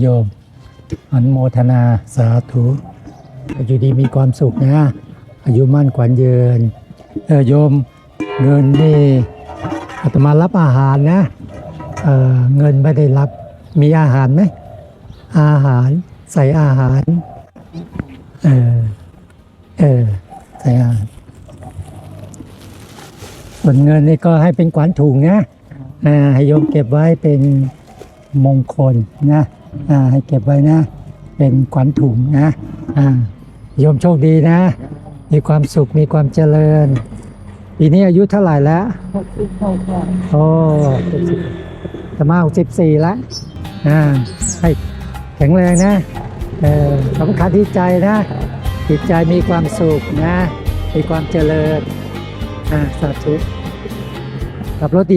โยมอันโมทนาสาธุอยู่ดีมีความสุขนะ อายุมั่นขวัญยืนเออโยมเงินนี่อาตมารับอาหารนะเออเงินไม่ได้รับมีอาหารไหมอาหารใส่อาหารเออเออใส่อาหารส่วนเงินนี่ก็ให้เป็นขวัญถุงนะอ่าให้โยมเก็บไว้เป็น มงคลนะอ่าให้เก็บไว้นะ เป็นขวัญถุงนะอ่าโยมโชคดีนะ มีความสุขมีความเจริญปีนี้อายุเท่าไหร่แล้วหกสิบหกค่ะโอ้จะมาหกสิบสี่แล้วอ่าให้แข็งแรงนะเออสำคัญที่ใจนะ จิตใจมีความสุขนะ มีความเจริญอ่าสาธุขับรถดี